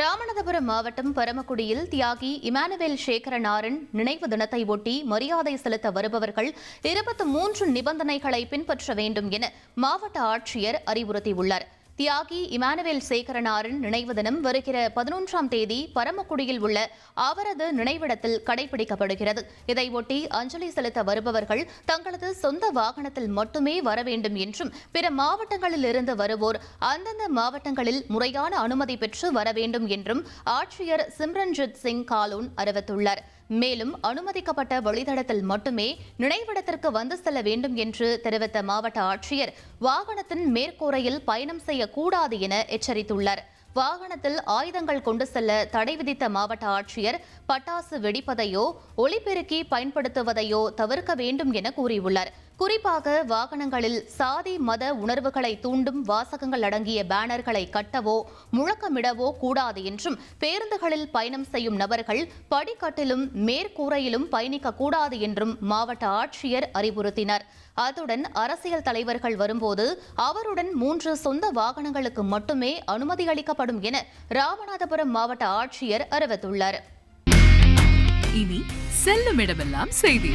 ராமநாதபுரம் மாவட்டம் பரமக்குடியில் தியாகி இமானுவேல் சேகரனாரின் நினைவு தினத்தை ஒட்டி மரியாதை செலுத்த வருபவர்கள் இருபத்தி மூன்று நிபந்தனைகளை பின்பற்ற வேண்டும் என மாவட்ட ஆட்சியர் அறிவுறுத்தியுள்ளார். தியாகி இமானுவேல் சேகரனாரின் நினைவு தினம் வருகிற பதினொன்றாம் தேதி பரமக்குடியில் உள்ள அவரது நினைவிடத்தில் கடைபிடிக்கப்படுகிறது. இதையொட்டி அஞ்சலி செலுத்த வருபவர்கள் தங்களது சொந்த வாகனத்தில் மட்டுமே வர வேண்டும் என்றும் பிற மாவட்டங்களில் இருந்து வருவோர் அந்தந்த மாவட்டங்களில் முறையான அனுமதி பெற்று வர வேண்டும் என்றும் ஆட்சியர் சிம்ரன்ஜித் சிங் காலூன் அறிவித்துள்ளார். மேலும் அனுமதிக்கப்பட்ட வழித்தடத்தில் மட்டுமே நினைவிடத்திற்கு வந்து செல்ல வேண்டும் என்று தெரிவித்த மாவட்ட ஆட்சியர் வாகனத்தின் மேற்கூரையில் பயணம் செய்யக்கூடாது என எச்சரித்துள்ளார். வாகனத்தில் ஆயுதங்கள் கொண்டு செல்ல தடை விதித்த மாவட்ட ஆட்சியர் பட்டாசு வெடிப்பதையோ ஒளிபெருக்கி பயன்படுத்துவதையோ தவிர்க்க வேண்டும் என கூறியுள்ளார். குறிப்பாக வாகனங்களில் சாதி மத உணர்வுகளை தூண்டும் வாசகங்கள் அடங்கிய பேனர்களை கட்டவோ முழக்கமிடவோ கூடாது என்றும் பேருந்துகளில் பயணம் செய்யும் நபர்கள் படிக்கட்டிலும் மேற்கூரையிலும் பயணிக்கக்கூடாது என்றும் மாவட்ட ஆட்சியர் அறிவுறுத்தினர். அத்துடன் அரசியல் தலைவர்கள் வரும்போது அவருடன் மூன்று சொந்த வாகனங்களுக்கு மட்டுமே அனுமதி அளிக்கப்படும் என ராமநாதபுரம் மாவட்ட ஆட்சியர் அறிவித்துள்ளார். இனி செல்லும் இடமெல்லாம் செய்தி.